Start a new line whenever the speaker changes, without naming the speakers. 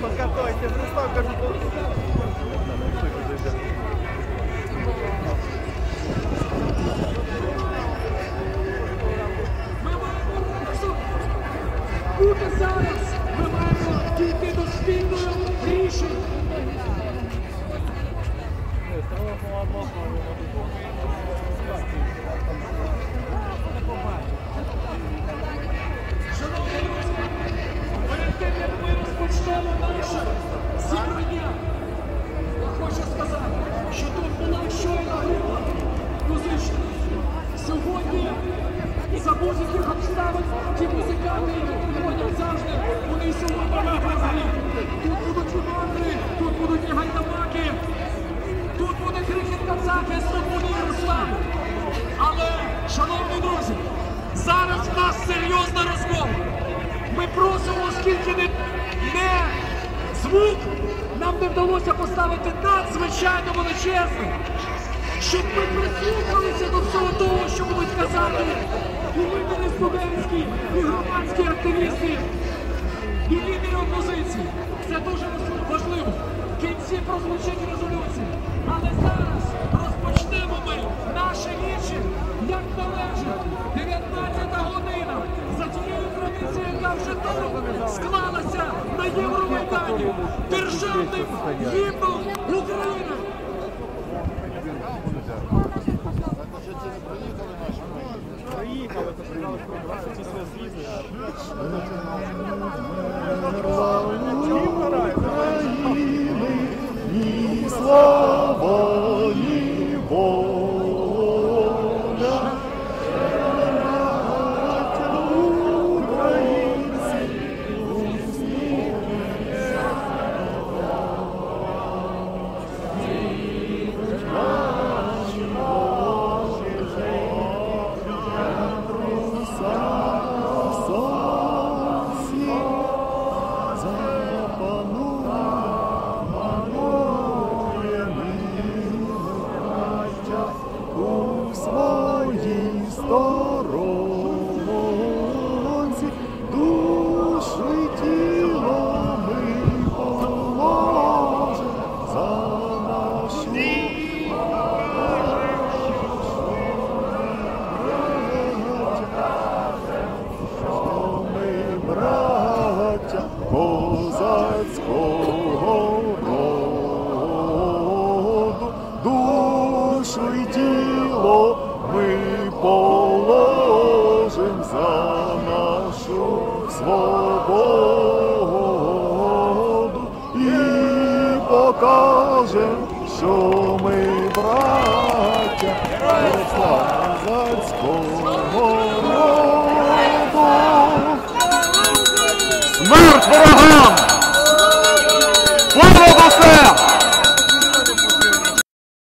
сідайте, покатайте, же кажу,
за будь-яких обставин ті музиканти, які приходять завжди, вони сьогодні грають. Тут будуть і тут будуть і гайдамаки, тут буде крикет Казакис, тут буде Ярослав. Але, шановні друзі, зараз в нас серйозна розмова. Ми просимо, оскільки не, не звук нам не вдалося поставити надзвичайно величезний, щоб ми прислухалися до всього того, що будуть казати і лідери студентські, і громадські активісти, і лідери опозиції. Це дуже важливо. В кінці прозвучить резолюція. Але зараз розпочнемо ми наше рішення, як належить. 19 година. За тією традицією, яка вже тут склалася на Євромайдані державним гімном України.
Приїхали, то сказали, що ці все злізли.
Oh. Свободу і покажем, що ми браття козацького роду.
Смерть ворогам! Слава УПА!